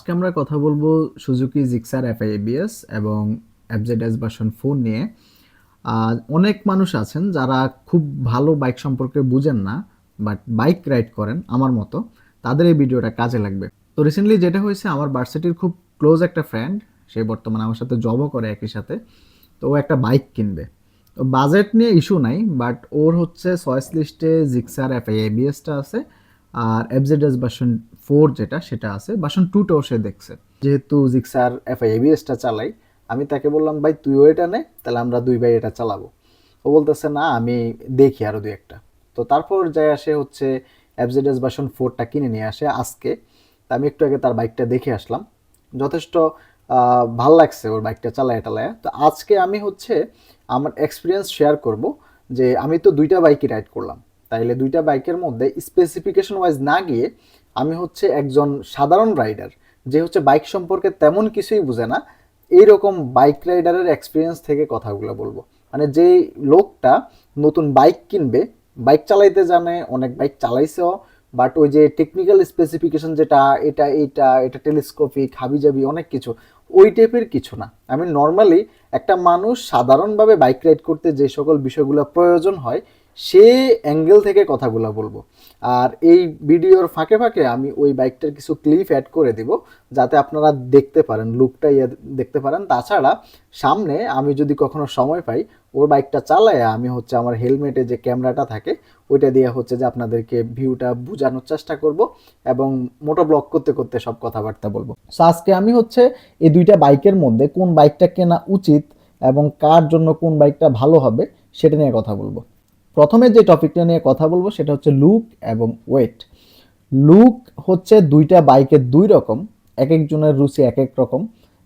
আজকে আমরা কথা বলব Suzuki Gixxer F I A B S এবং F Z S version four নিয়ে। অনেক মানুষ আছেন যারা খুব ভালো বাইক সম্পর্কে বুঝেন না বাট বাইক রাইড করেন আমার মতো, তাদের এই ভিডিওটা কাজে লাগবে। তো রিসেন্টলি যেটা হয়েছে, আমার ভার্সিটির খুব ক্লোজ একটা ফ্রেন্ড সে বর্তমানে আমার সাথে জবও করে একই সাথে, তো ও একটা বাইক কিনবে। তো বাজেট নিয়ে ইস্যু নাই বাট ওর হচ্ছে চয়েস লিস্টে জিক্সার এফআই এবিএসটা আছে, আর এফজেডএস ভার্সন ফোর যেটা, সেটা আছে। ভার্সন টুটাও সে দেখছে। যেহেতু জিক্সার এফআই এবিএসটা চালাই, আমি তাকে বললাম, ভাই, তুইও এটা নে, তাহলে আমরা দুই ভাই এটা চালাবো। ও বলতেছে, না, আমি দেখি আরও দুই একটা। তো তারপর যাই আসে হচ্ছে এফজেডএস বাসন ফোরটা কিনে নিয়ে আসে আজকে। তা আমি একটু আগে তার বাইকটা দেখে আসলাম। যথেষ্ট ভালো লাগছে ওর বাইকটা চালায় টালায়। তো আজকে আমি হচ্ছে আমার এক্সপিরিয়েন্স শেয়ার করব যে আমি তো দুইটা বাইকই রাইড করলাম। তাইলে দুইটা বাইকের মধ্যে স্পেসিফিকেশন ওয়াইজ না গিয়ে আমি হচ্ছে একজন সাধারণ রাইডার যে হচ্ছে বাইক সম্পর্কে তেমন কিছুই বুঝে না, এইরকম বাইক রাইডারের এক্সপিরিয়েন্স থেকে কথাগুলো বলব। মানে যে লোকটা নতুন বাইক কিনবে বাইক চালাইতে জানে, অনেক বাইক চালাইছেও বাট ওই যে টেকনিক্যাল স্পেসিফিকেশন যেটা, এটা এটা এটা টেলিস্কোপিক হাবিজাবি, অনেক কিছু, ওই টাইপের কিছু না। আমি নর্মালি একটা মানুষ সাধারণভাবে বাইক রাইড করতে যে সকল বিষয়গুলো প্রয়োজন হয়, সে অ্যাঙ্গেল থেকে কথাগুলো বলব। আর এই ভিডিওর ফাঁকে ফাঁকে আমি ওই বাইকটার কিছু ক্লিপ অ্যাড করে দিব, যাতে আপনারা দেখতে পারেন লুকটা ইয়ে দেখতে পারেন। তাছাড়া, সামনে আমি যদি কখনো সময় পাই, ওর বাইকটা চালায় আমি হচ্ছে আমার হেলমেটে যে ক্যামেরাটা থাকে, ওইটা দিয়ে হচ্ছে যে আপনাদেরকে ভিউটা বোঝানোর চেষ্টা করব এবং মোটো ব্লক করতে করতে সব কথাবার্তা বলব। সো আজকে আমি হচ্ছে এই দুইটা বাইকের মধ্যে কোন বাইকটা কেনা উচিত এবং কার জন্য কোন বাইকটা ভালো হবে সেটা নিয়ে কথা বলব। প্রথমে যে টপিকটা নিয়ে কথা বলব সেটা হচ্ছে লুক এবং ওয়েট লুক হচ্ছে দুইটা বাইকের দুই রকম এক একজনের রুচি এক এক রকম।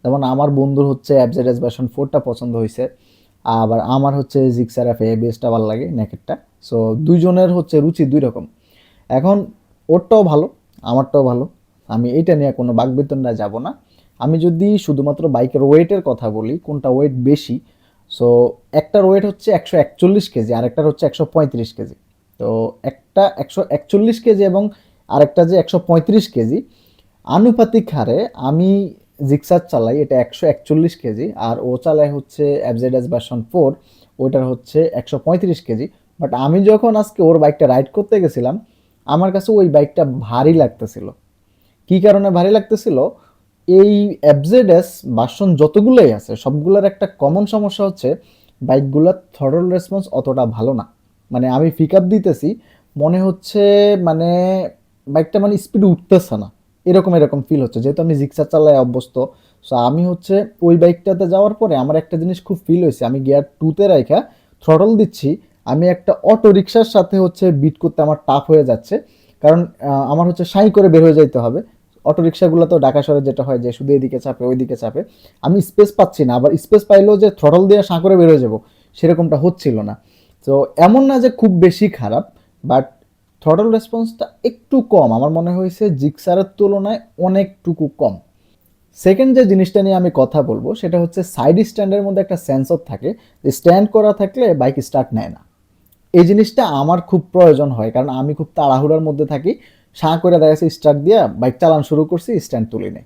যেমন আমার বন্ধুর হচ্ছে অ্যাবজেডএস ভার্সন ফোরটা পছন্দ হয়েছে, আবার আমার হচ্ছে জিক্সার এফ এবিএসটা ভালো লাগে নেকেটটা সো দুইজনের হচ্ছে রুচি দুই রকম। এখন ওরটাও ভালো, আমারটাও ভালো। আমি এইটা নিয়ে কোনো বাকবিতণ্ডায় যাব না। আমি যদি শুধুমাত্র বাইকের ওয়েটের কথা বলি, কোনটা ওয়েট বেশি? সো একটার ওয়েট হচ্ছে একশো একচল্লিশ কেজি আর একটার হচ্ছে একশো পঁয়ত্রিশ কেজি। তো একটা একশো একচল্লিশ কেজি এবং আরেকটা যে একশো পঁয়ত্রিশ কেজি, আনুপাতিক হারে আমি জিক্সার চালাই, এটা একশো একচল্লিশ কেজি, আর ও চালায় হচ্ছে এফজেডএস ভার্সন ফোর ওইটার হচ্ছে একশো পঁয়ত্রিশ কেজি। বাট আমি যখন আজকে ওর বাইকটা রাইড করতে গেছিলাম, আমার কাছে ওই বাইকটা ভারী লাগতেছিল। কী কারণে ভারী লাগতেছিল? এই এফজেডএস বাসন যতগুলোই আছে, সবগুলোর একটা কমন সমস্যা হচ্ছে বাইকগুলোর থরল রেসপন্স অতটা ভালো না। মানে আমি পিক আপ দিতেছি, মনে হচ্ছে মানে বাইকটা মানে স্পিড উঠতেছে না। এরকম এরকম ফিল হচ্ছে, যেহেতু আমি জিক্সা চালায় অভ্যস্ত সো আমি হচ্ছে ওই বাইকটাতে যাওয়ার পরে আমার একটা জিনিস খুব ফিল হয়েছে, আমি গিয়ার টুতে রাখা থ্রটল দিচ্ছি, আমি একটা অটো রিক্সার সাথে হচ্ছে বিট করতে আমার টাফ হয়ে যাচ্ছে, কারণ আমার হচ্ছে সাই করে বের হয়ে যাইতে হবে। অটো রিক্সাগুলো তো ঢাকা শহরে যেটা হয় যে শুধু এদিকে চাপে, ওইদিকে চাপে। আমি স্পেস পাচ্ছি না, আবার স্পেস পাইলেও যে থ্রটল দিয়ে সাঁ করে বের হয়ে যাব, সেরকমটা হচ্ছিল না। তো এমন না যে খুব বেশি খারাপ বাট থ্রটল রেসপন্সটা একটু কম। আমার মনে হয়েছে জিক্সারের তুলনায় অনেকটুকু কম। সেকেন্ড যে জিনিসটা নিয়ে আমি কথা বলব, সেটা হচ্ছে সাইড স্ট্যান্ডের মধ্যে একটা সেন্সর থাকে, যে স্ট্যান্ড করা থাকলে বাইক স্টার্ট নেয় না। এই জিনিসটা আমার খুব প্রয়োজন হয়, কারণ আমি খুব তাড়াহুড়ার মধ্যে থাকি। সাঁ করে দেখা যাচ্ছে স্টার্ট দিয়ে বাইক চালান শুরু করছি স্ট্যান্ড তুলি নেই।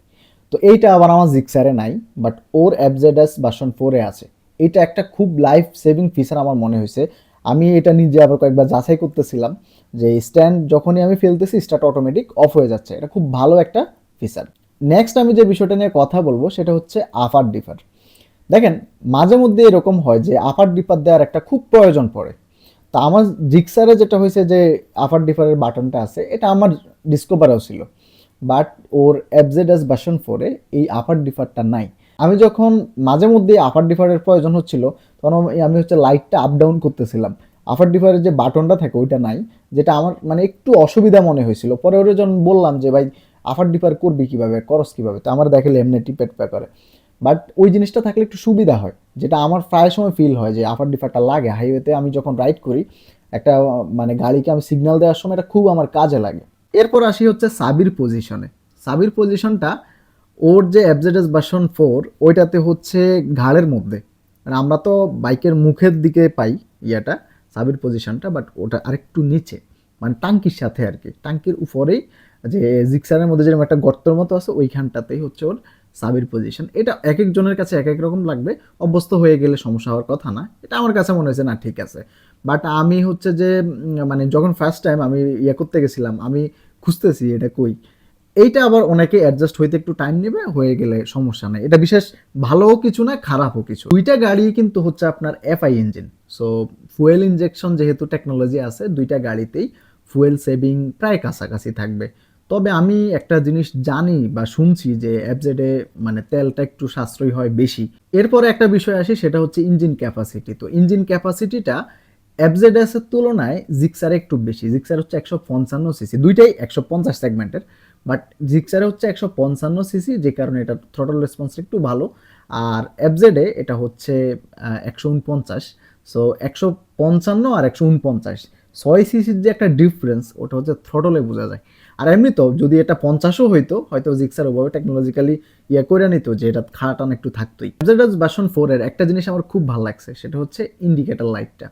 তো এইটা আবার আমার জিক্সারে নাই বাট ওর অ্যাবজেডাস ভার্সন ফোরে আছে। এটা একটা খুব লাইফ সেভিং ফিচার আমার মনে হয়েছে। আমি এটা নিজে আবার কয়েকবার যাচাই করতেছিলাম যে স্ট্যান্ড যখনই আমি ফেলতেছি স্টার্ট অটোমেটিক অফ হয়ে যাচ্ছে। এটা খুব ভালো একটা ফিচার নেক্সট আমি যে বিষয়টা নিয়ে কথা বলব, সেটা হচ্ছে আফার ডিফার দেখেন, মাঝে মধ্যে এরকম হয় যে আপার ডিপার দেওয়ার একটা খুব প্রয়োজন পড়ে। তা আমার জিক্সারে যেটা হয়েছে যে আফার ডিফারের বাটনটা আছে, এটা আমার ডিসকভারেও ছিল। বাট ওর এফজেডএস ভার্সন ফোরে এই আপার ডিফারটা নাই। আমি যখন মাঝে মধ্যে আপার ডিফারের প্রয়োজন হচ্ছিল, তখন আমি- হচ্ছে লাইটটা আপ ডাউন করতেছিলাম। আফার ডিফারের যে বাটনটা থাকে, ওইটা নাই, যেটা আমার মানে একটু অসুবিধা মনে হয়েছিল। পরে ওরা যখন বললাম যে, ভাই আপার ডিফার করবি কীভাবে? করস কীভাবে? তো আমার দেখালে এমনি টিপেট করে। বাট ওই জিনিসটা থাকলে একটু সুবিধা হয়, যেটা আমার প্রায় সময় ফিল হয় যে আপার ডিফারটা লাগে। হাইওয়েতে আমি যখন রাইড করি, একটা মানে গাড়িকে আমি সিগন্যাল দেওয়ার সময় এটা খুব আমার কাজে লাগে। এরপর আসি হচ্ছে সাবির পজিশনে সাবির পজিশনটা ওর যে অ্যাবজেডএস ভার্সন ফোর ওইটাতে হচ্ছে ঘাড়ের মধ্যে। মানে আমরা তো বাইকের মুখের দিকে পাই ইয়াটা সাবির পজিশনটা বাট ওটা আরেকটু নিচে। মানে টাঙ্কির সাথে আর কি। টাঙ্কির উপরেই যে জিক্সারের মধ্যে যেরকম একটা গর্তের মতো আছে, ওইখানটাতেই হচ্ছে ওর সাবির পজিশন এটা এক একজনের কাছে এক এক রকম লাগবে। অভ্যস্ত হয়ে গেলে সমস্যা হওয়ার কথা না। এটা আমার কাছে মনে হয়েছে, না, ঠিক আছে। বাট আমি হচ্ছে যে মানে যখন ফার্স্ট টাইম আমি ইয়ে করতে গেছিলাম, আমি খুঁজতেছি এটা কই। এইটা আবার অনেকে অ্যাডজাস্ট হইতে একটু টাইম নেবে, হয়ে গেলে সমস্যা নেই। এটা বিশেষ ভালোও কিছু না, খারাপও কিছু। দুইটা গাড়ি কিন্তু হচ্ছে আপনার FI engine so fuel injection যেহেতু টেকনোলজি আছে, দুইটা গাড়িতেই ফুয়েল সেভিং প্রায় কাছাকাছি থাকবে। তবে আমি একটা জিনিস জানি বা শুনছি যে এফজেডে মানে তেলটা একটু সাশ্রয়ী হয় বেশি। এরপরে একটা বিষয় আসি, সেটা হচ্ছে ইঞ্জিন ক্যাপাসিটি তো ইঞ্জিন ক্যাপাসিটিটা এর তুলনায় জিক্সারে একটু বেশি। জিক্সার হচ্ছে একশো পঞ্চান্ন সিসি দুইটাই একশো পঞ্চাশ সেগমেন্টের বাট জিক্সারে হচ্ছে একশো পঞ্চান্ন সিসি যে কারণে এটা থ্রটল রেসপন্স একটু ভালো। আর এফজেডে এটা হচ্ছে একশো উনপঞ্চাশ। সো একশো পঞ্চান্ন আর একশো উনপঞ্চাশ। ছয় সিসির যে একটা ডিফারেন্স ওটা হচ্ছে থ্রটলে বোঝা যায়। আর এমনিতেও যদি এটা পঞ্চাশও হইতো, হয়তো জিক্সার ওভাবে টেকনোলজিক্যালি ইয়ে করে নিত যে এটা খাটান একটু থাকতোই। এফজেডএস ভার্সন ফোরের একটা জিনিস আমার খুব ভালো লাগছে, সেটা হচ্ছে ইন্ডিকেটার লাইটটা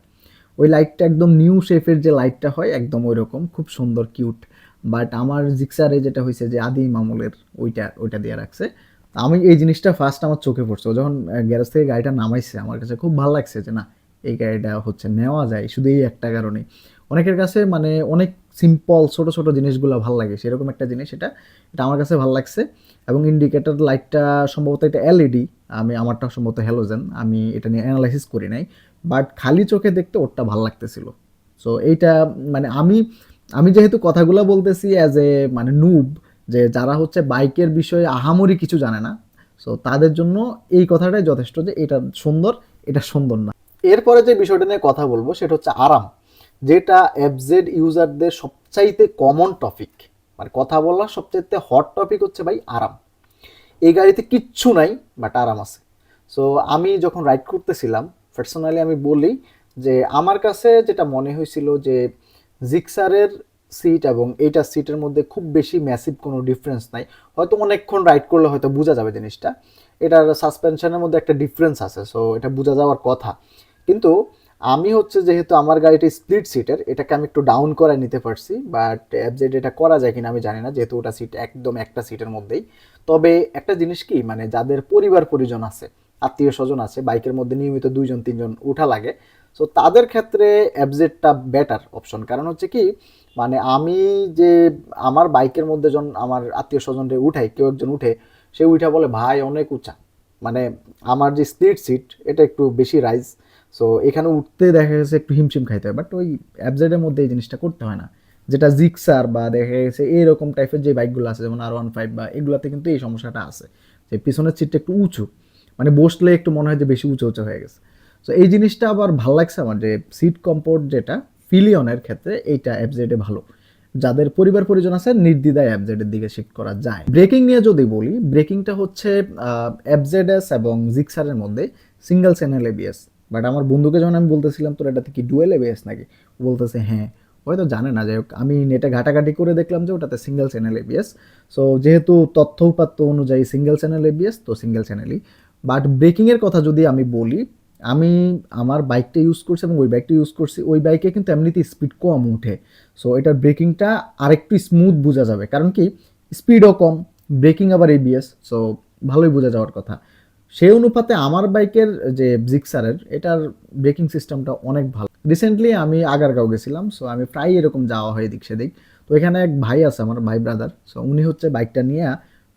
ওই লাইটটা একদম নিউ শেপের যে লাইটটা হয়, একদম ওই রকম খুব সুন্দর কিউট বাট আমার জিক্সারে যেটা হয়েছে যে আদি মামুলের ওইটা ওইটা দিয়ে রাখছে। তা আমি এই জিনিসটা ফার্স্ট আমার চোখে পড়ছে। যখন গ্যারেজ থেকে গাড়িটা নামাইছে, আমার কাছে খুব ভালো লাগছে যে না, এই গাড়িটা হচ্ছে, নেওয়া যায়। শুধু এই একটা কারণে অনেকের কাছে মানে অনেক সিম্পল ছোট ছোট জিনিসগুলো ভালো লাগে, সেরকম একটা জিনিস এটা এটা আমার কাছে ভালো লাগছে। এবং ইন্ডিকেটর লাইটটা সম্ভবত এটা এলইডি আমি আমারটা সম্ভবত হ্যালোজেন আমি এটা নিয়ে অ্যানালাইসিস করি নাই। বাট খালি চোখে দেখতে ওরটা ভালো লাগতেছিল। সো এইটা মানে আমি আমি যেহেতু কথাগুলো বলতেছি অ্যাজ এ মানে নুব যে যারা হচ্ছে বাইকের বিষয়ে আহামরি কিছু জানে না সো তাদের জন্য এই কথাটাই যথেষ্ট যে এটা সুন্দর এটা সুন্দর না। এরপরে যে বিষয়টা নিয়ে কথা বলব, সেটা হচ্ছে আরাম। যেটা এফজেড ইউজারদের সবচাইতে কমন টপিক মানে কথা বলার সবচাইতে হট টপিক হচ্ছে ভাই আরাম। এই গাড়িতে কিচ্ছু নাই বাট আরাম আছে। সো আমি যখন রাইড করতেছিলাম পার্সোনালি আমি বলি যে আমার কাছে যেটা মনে হয়েছিল যে জিক্সারের সিট এবং এইটা সিটের মধ্যে খুব বেশি ম্যাসিভ কোনো ডিফারেন্স নাই। হয়তো অনেকক্ষণ রাইড করলে হয়তো বোঝা যাবে জিনিসটা। এটার সাসপেনশনের মধ্যে একটা ডিফারেন্স আছে সো এটা বোঝা যাওয়ার কথা। কিন্তু আমি হচ্ছে যেহেতু আমার গাড়িটা স্প্লিট সিটের এটাকে আমি একটু ডাউন করে নিতে পারছি বাট অ্যাবজেড এটা করা যায় কিনা আমি জানি না, যেহেতু ওটা সিট একদম একটা সিটের মধ্যেই। তবে একটা জিনিস কি মানে যাদের পরিবার পরিজন আছে, আত্মীয় স্বজন আছে, বাইকের মধ্যে নিয়মিত দুইজন, তিনজন উঠা লাগে সো তাদের ক্ষেত্রে অ্যাবজেডটা বেটার অপশন কারণ হচ্ছে কি মানে আমি যে আমার বাইকের মধ্যে যখন আমার আত্মীয় স্বজনরে উঠাই, কেউ একজন উঠে, সে উঠা বলে, ভাই, অনেক উঁচা। মানে আমার যে স্প্লিট সিট এটা একটু বেশি রাইজ সো এখানে উঠতে দেখা গেছে একটু হিমশিম খাইতে হয় বাট ওই অ্যাবজেডের মধ্যে এই জিনিসটা করতে হয় না। যেটা জিক্সার বা দেখা গেছে এরকম টাইপের যে বাইকগুলো আছে, যেমন আর ওয়ান ফাইভ বা এগুলোতে কিন্তু এই সমস্যাটা আছে, যে পিছনের সিটটা একটু উঁচু মানে বসলে একটু মনে হয় যে বেশি উঁচু উঁচু হয়ে গেছে। তো এই জিনিসটা আবার ভালো লাগছে আমার, যে সিট কম্পোর্ট যেটা ফিলিয়নের ক্ষেত্রে এইটা অ্যাপজেডে ভালো। যাদের পরিবার পরিজন আছে, নির্দ্বিধায় অ্যাপজেডের দিকে শিফট করা যায়। ব্রেকিং নিয়ে যদি বলি ব্রেকিংটা হচ্ছে অ্যাপজেডএস এবং জিক্সারের মধ্যে সিঙ্গেল চ্যানেল এবিএস বাট আমার বন্ধুকে যখন আমি বলতেছিলাম, তোর এটাতে কি ডুয়েল এবিএস নাকি? বলতেছে হ্যাঁ। হয়তো জানে না, যাই হোক। আমি নেটে ঘাটাঘাটি করে দেখলাম যে ওটাতে সিঙ্গেল চ্যানেল এবিএস সো যেহেতু তথ্য উপাত্ত অনুযায়ী সিঙ্গেল চ্যানেল এবিএস তো সিঙ্গেল চ্যানেলই বাট ব্রেকিংয়ের কথা যদি আমি বলি, আমি আমার বাইকটা ইউজ করছি এবং ওই বাইকটা ইউজ করছি, ওই বাইকে কিন্তু এমনিতে স্পিড কম উঠে সো এটার ব্রেকিংটা আরেকটু স্মুথ বোঝা যাবে। কারণ কি স্পিডও কম ব্রেকিং আবার এবিএস সো ভালোই বোঝা যাওয়ার কথা। সেই অনুপাতে আমার বাইকের যে জিক্সারের এটার ব্রেকিং সিস্টেমটা অনেক ভালো। রিসেন্টলি আমি আগারগাঁও গেছিলাম সো আমি প্রায় এরকম যাওয়া হয় এদিক সেদিক। তো এখানে এক ভাই আছে আমার, ভাই ব্রাদার সো উনি হচ্ছে বাইকটা নিয়ে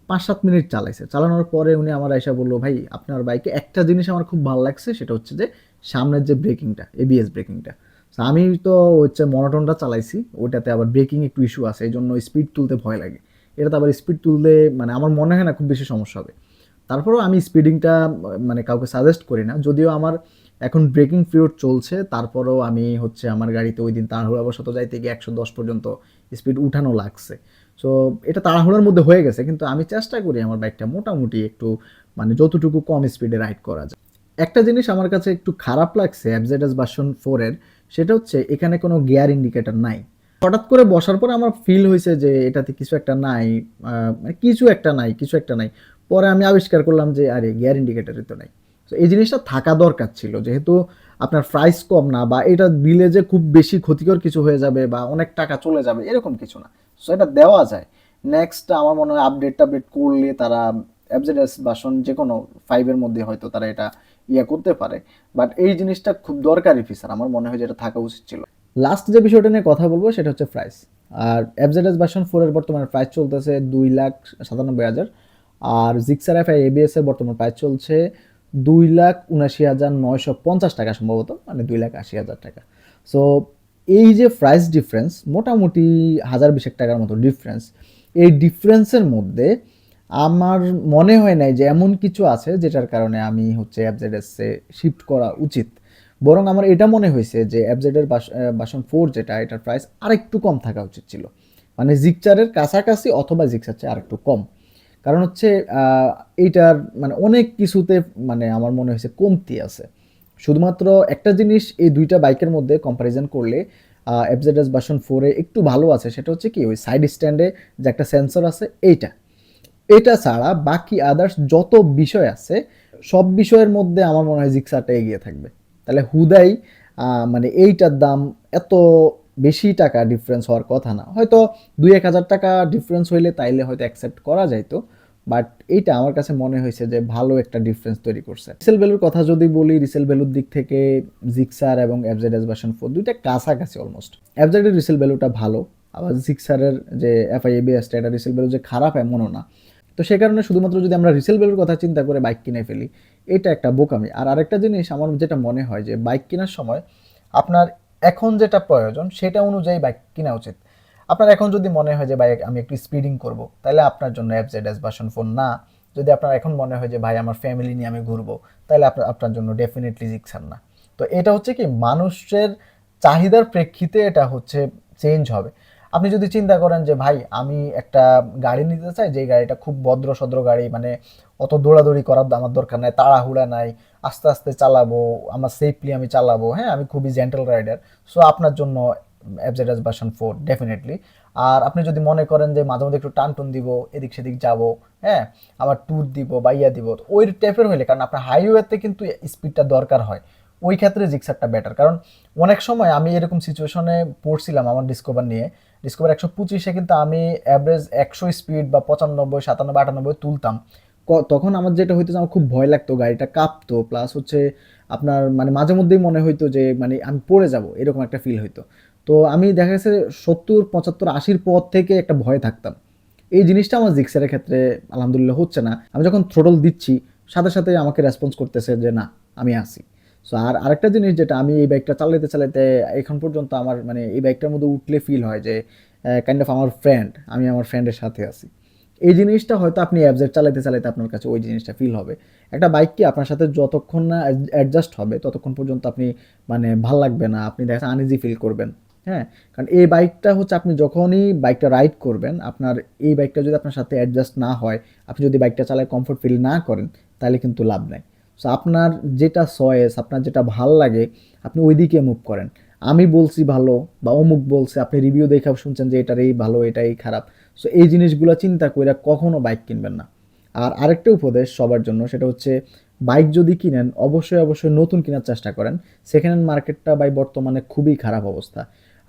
পাঁচ সাত মিনিট চালাইছে। চালানোর পরে উনি আমার এসে বলল, ভাই, আপনার বাইকে একটা জিনিস আমার খুব ভালো লাগছে, সেটা হচ্ছে যে সামনের যে ব্রেকিংটা এবিএস ব্রেকিংটা So আমি তো হচ্ছে মনোটনটা চালাইছি ওইটাতে আবার ব্রেকিং একটু ইস্যু আছে এই জন্য স্পিড তুলতে ভয় লাগে। এটাতে আবার স্পিড তুলতে মানে আমার মনে হয় না খুব বেশি সমস্যা হবে। তারপরেও আমি স্পিডিংটা মানে কাউকে সাজেস্ট করি না। যদিও আমার এখন ব্রেকিং পিরিয়ড চলছে, তারপরেও আমি হচ্ছে আমার গাড়িতে ওই দিন তাড়াহুড়াবশত যাইতে গিয়ে একশো দশ পর্যন্ত স্পিড উঠানো লাগছে। সো এটা তাড়াহুড়োর মধ্যে হয়ে গেছে, কিন্তু আমি চেষ্টা করি আমার বাইকটা মোটামুটি একটু মানে যতটুকু কম স্পিডে রাইড করা যায়। একটা জিনিস আমার কাছে একটু খারাপ লাগছে অ্যাবজেডাস ভার্সন ফোরের সেটা হচ্ছে এখানে কোনো গিয়ার ইন্ডিকেটার নাই। হঠাৎ করে বসার পরে আমার ফিল হয়েছে যে এটাতে কিছু একটা নাই মানে কিছু একটা নাই, কিছু একটা নাই। পরে আমি আবিষ্কার করলাম যে, আরে গিয়ার ইন্ডিকেটরই তো নাই। তো এই জিনিসটা থাকা দরকার ছিল, যেহেতু আপনার প্রাইস কম না বা এটা দিলে যে খুব বেশি ক্ষতিকর কিছু হয়ে যাবে বা অনেক টাকা চলে যাবে, এরকম কিছু না। সো এটা দেওয়া যায়। নেক্সট আমার মনে হয় আপডেট টাপডেট করলে তারা এফজেডএস বাসন যে কোনো ফাইভের মধ্যে হয়তো তারা এটা ইয়ে করতে পারে। বাট এই জিনিসটা খুব দরকারি ফিচার আমার মনে হয় যেটা থাকা উচিত ছিল। লাস্ট যে বিষয়টা নিয়ে কথা বলব, সেটা হচ্ছে প্রাইস আর এফজেডএস বাসন ফোরের বর্তমানে প্রাইস চলতেছে দুই লাখ সাতানব্বই হাজার। আর জিক্সার এফ আই এবিএস এর বর্তমান প্রাইস চলছে দুই লাখ উনাশি হাজার নয়শো পঞ্চাশ টাকা সম্ভবত মানে দুই লাখ আশি হাজার টাকা। সো এই যে প্রাইস ডিফারেন্স মোটামুটি হাজার বিশেক টাকার মতো ডিফারেন্স এই ডিফারেন্সের মধ্যে আমার মনে হয় নাই যে এমন কিছু আছে যেটার কারণে আমি হচ্ছে অ্যাপজেডএসে শিফট করা উচিত। বরং আমার এটা মনে হয়েছে যে অ্যাপজেডের বাসন ফোর যেটা, এটার প্রাইস আরেকটু কম থাকা উচিত ছিল। মানে জিকচারের কাছাকাছি অথবা জিক্সার চেয়ে আরেকটু কম। কারণ হচ্ছে এইটার মানে অনেক কিছুতে মানে আমার মনে হয়েছে কমতি আছে। শুধুমাত্র একটা জিনিস এই দুইটা বাইকের মধ্যে কম্প্যারিজন করলে এফজেডএস বাসন ফোরে একটু ভালো আছে, সেটা হচ্ছে কি, ওই সাইড স্ট্যান্ডে যে একটা সেন্সর আছে, এইটা। এটা ছাড়া বাকি আদার্স যত বিষয় আছে, সব বিষয়ের মধ্যে আমার মনে হয় জিক্সারটা এগিয়ে থাকবে। তাহলে হুদাই মানে এইটার দাম এত বেশি টাকা ডিফারেন্স হওয়ার কথা না। হয়তো দুই এক হাজার টাকা ডিফারেন্স হইলে তাইলে হয়তো অ্যাকসেপ্ট করা যাইতো বাট এইটা আমার কাছে মনে হয়েছে যে ভালো একটা ডিফারেন্স তৈরি করছে। রিসেল ভ্যালুর কথা যদি বলি রিসেল ভ্যালুর দিক থেকে জিক্সার এবং এফজেডএস ভার্সন ফোর দুইটা কাছাকাছি অলমোস্ট এফজেডের রিসেল ভ্যালুটা ভালো, আবার জিক্সারের যে এফআইএবিএসটা এটা রিসেল ভ্যালু যে খারাপ এমনও না। তো সে কারণে শুধুমাত্র যদি আমরা রিসেল ভ্যালুর কথা চিন্তা করে বাইক কিনে ফেলি, এটা একটা বোকামি। আর আরেকটা জিনিস আমার যেটা মনে হয় যে বাইক কেনার সময় আপনার এখন যেটা প্রয়োজন, সেটা অনুযায়ী বাইক কেনা উচিত। আপনার এখন যদি মনে হয় যে, ভাই, আমি একটু স্পিডিং করব তাহলে আপনার জন্য অ্যাপ এস বাসন ফোন না। যদি আপনার এখন মনে হয় যে, ভাই, আমার ফ্যামিলি নিয়ে আমি ঘুরবো তাহলে আপনার আপনার জন্য ডেফিনেটলি জিক্সার না। তো এটা হচ্ছে কি, মানুষের চাহিদার প্রেক্ষিতে এটা হচ্ছে চেঞ্জ হবে। আপনি যদি চিন্তা করেন যে, ভাই, আমি একটা গাড়ি নিতে চাই যে গাড়িটা খুব ভদ্র সদ্র গাড়ি মানে অত দৌড়াদৌড়ি করার আমার দরকার নাই, তাড়াহুড়া নাই, আস্তে আস্তে চালাবো, আমার সেফলি আমি চালাবো হ্যাঁ আমি খুবই জেন্টাল রাইডার সো আপনার জন্য এফজেডএস ভার্সন ফোর ডেফিনেটলি আর আপনি যদি মনে করেন যে, মাঝে মধ্যে একটু টান টুন দিব, এদিক সেদিক যাব হ্যাঁ আবার ট্যুর দিব বা ইয়া দিব ওই টাইপের হইলে, কারণ আপনার হাইওয়েতে কিন্তু স্পিডটা দরকার হয়। ওই ক্ষেত্রে জিক্সারটা বেটার কারণ অনেক সময় আমি এরকম সিচুয়েশনে পড়ছিলাম আমার ডিসকভার নিয়ে। ডিসকভার একশো পঁচিশে কিন্তু আমি অ্যাভারেজ একশো স্পিড বা পঁচানব্বই, সাতানব্বই, আটানব্বই তুলতাম। তখন আমার যেটা হইতো আমার খুব ভয় লাগতো, গাড়িটা কাঁপতো প্লাস হচ্ছে আপনার মানে মাঝে মধ্যেই মনে হইতো যে মানে আমি পড়ে যাব, এরকম একটা ফিল হইতো। তো আমি দেখা গেছে সত্তর, পঁচাত্তর, আশির পর থেকে একটা ভয় থাকতাম। এই জিনিসটা আমার জিক্সারের ক্ষেত্রে আলহামদুলিল্লাহ হচ্ছে না। আমি যখন থ্রোটল দিচ্ছি, সাথে সাথে আমাকে রেসপন্স করতেছে যে না, আমি আসি সো আর আরেকটা জিনিস যেটা আমি এই বাইকটা চালাতে চালাতে এখন পর্যন্ত আমার মানে এই বাইকটার মধ্যে উঠলে ফিল হয় যে কাইন্ড অফ আমার ফ্রেন্ড আমি আমার ফ্রেন্ডের সাথে আছি। এই জিনিসটা হয়তো আপনি অ্যাবজেক্ট চালাতে চালাতে আপনার কাছে ওই জিনিসটা ফিল হবে। একটা বাইক কি আপনার সাথে যতক্ষণ না অ্যাডজাস্ট হবে, ততক্ষণ পর্যন্ত আপনি মানে ভালো লাগবে না, আপনি দেখা আনইজি ফিল করবেন। হ্যাঁ? কারণ এই বাইকটা হচ্ছে আপনি যখনই বাইকটা রাইড করবেন, আপনার এই বাইকটা যদি আপনার সাথে অ্যাডজাস্ট না হয়, আপনি যদি বাইকটা চালায় কমফোর্ট ফিল না করেন, তাহলে কিন্তু লাভ নাই। সো আপনার যেটা চয়েস আপনার যেটা ভালো লাগে, আপনি ওই দিকে মুভ করেন। আমি বলছি ভালো বা অমুক বলছে, আপনি রিভিউ দেখে শুনছেন যে এটার এই ভালো, এটাই খারাপ। সো এই জিনিসগুলো চিন্তা করে কখনো বাইক কিনবেন না। আর আরেকটা উপদেশ সবার জন্য, সেটা হচ্ছে বাইক যদি কিনেন, অবশ্যই অবশ্যই নতুন কেনার চেষ্টা করেন। সেকেন্ড হ্যান্ড মার্কেটটা বাই বর্তমানে খুবই খারাপ অবস্থা।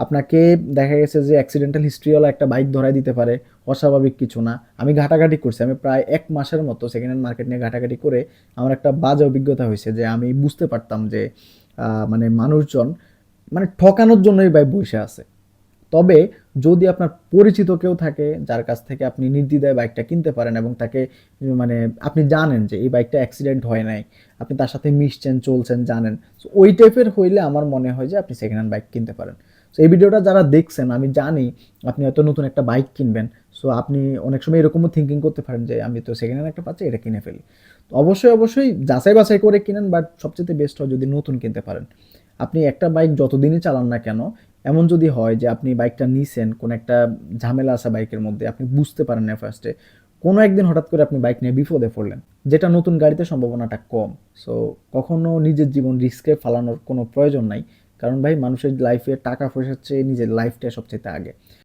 আপনাকে দেখা গেছে যে অ্যাক্সিডেন্টাল হিস্ট্রিওয়ালা একটা বাইক ধরাই দিতে পারে, অস্বাভাবিক কিছু না। আমি ঘাটাঘাটি করছি, আমি প্রায় এক মাসের মতো সেকেন্ড হ্যান্ড মার্কেট নিয়ে ঘাটাঘাটি করে আমার একটা বাজে অভিজ্ঞতা হয়েছে যে আমি বুঝতে পারতাম যে মানে মানুষজন মানে ঠকানোর জন্যই বাইক বসে আছে। তবে যদি আপনার পরিচিত কেউ থাকে যার কাছ থেকে আপনি নির্দ্বিধায় বাইকটা কিনতে পারেন এবং তাকে মানে আপনি জানেন যে এই বাইকটা অ্যাক্সিডেন্ট হয় নাই, আপনি তার সাথে মিশছেন, চলছেন, জানেন ওই টাইপের হইলে আমার মনে হয় যে আপনি সেকেন্ড হ্যান্ড বাইক কিনতে পারেন। সো এই ভিডিওটা যারা দেখছেন, আমি জানি আপনি হয়তো নতুন একটা বাইক কিনবেন। সো আপনি অনেক সময় এরকমও থিঙ্কিং করতে পারেন যে, আমি তো সেকেন্ড হ্যান্ড একটা পাচ্ছি, এটা কিনে ফেলি। তো অবশ্যই অবশ্যই যাচাই বাছাই করে কিনেন বাট সবচেয়ে বেস্ট হয় যদি নতুন কিনতে পারেন। আপনি একটা বাইক যতদিনই চালান না কেন, এমন যদি হয় যে, আপনি বাইকটা নিছেন, কোন একটা ঝামেলা আছে বাইকের মধ্যে, আপনি বুঝতে পারেন না ফার্স্টে কোনো একদিন হঠাৎ করে আপনি বাইক নিয়ে বিপদে পড়লেন, যেটা নতুন গাড়িতে সম্ভাবনাটা কম। সো কখনো নিজের জীবন রিস্কে ফালানোর কোনো প্রয়োজন নাই। কারণ ভাই মানুষের লাইফে টাকা চেয়ে নিজের লাইফটা সবচেয়ে আগে।